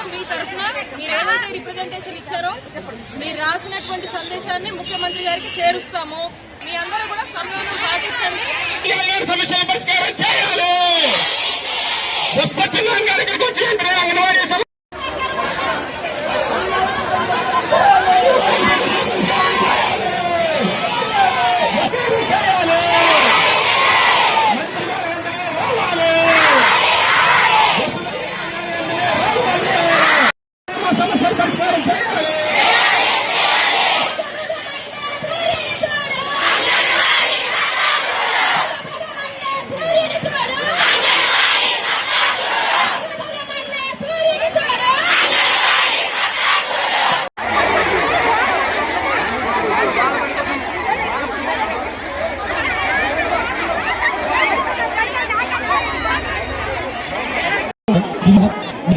ఇచ్చారో మీ తరఫున మీరు ఏదైతే రిప్రజెంటేషన్ ఇచ్చారో మీరు రాసినటువంటి సందేశాన్ని ముఖ్యమంత్రి గారికి చేరుస్తాము. మీ అందరూ కూడా సంయమనం పాటించండి. సమస్యల పరిష్కారం చేయాలి.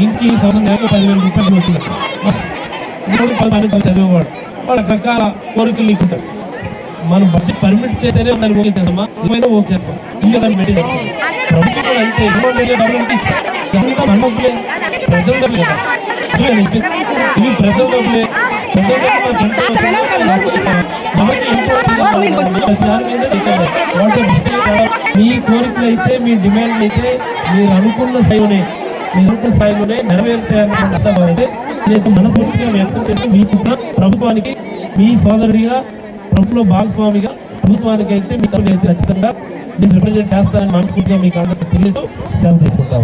인기 사는 야구 단위를 못하고 있습니다. మూడు పదహారు తరగతి చదివేవాడు వాళ్ళ రకాల కోరికలు నీకుంటారు మనం బడ్జెట్ పర్మిట్ చేస్తేనే దాన్ని ఓకే చేస్తామా ఏమైనా ఓకే చేస్తాం ఇల్లు దాన్ని మెయింటైన్ ప్రభుత్వం అంతే గవర్నమెంట్ ఏరియా అంటే ఇదంతా మన ప్రజల డబ్బులే ఇవి ప్రజల డబ్బులే మీ కోరికలు అయితే మీ డిమాండ్ అయితే మీరు అనుకున్న స్థాయిలోనే మీరు అనుకున్న స్థాయిలోనే నెరవేరుతాయన్నటువంటి నేను మనస్ఫూర్తిగా వ్యక్తం చేసి మీ ప్రభుత్వానికి మీ సోదరుడిగా ప్రభుత్వంలో భాగస్వామిగా ప్రభుత్వానికి అయితే మీ తరఫున అయితే ఖచ్చితంగా నేను రిప్రజెంట్ చేస్తానని మనస్ఫూర్తిగా మీకు అందరికీ తెలియజేస్తూ సెలవు తీసుకుంటాను.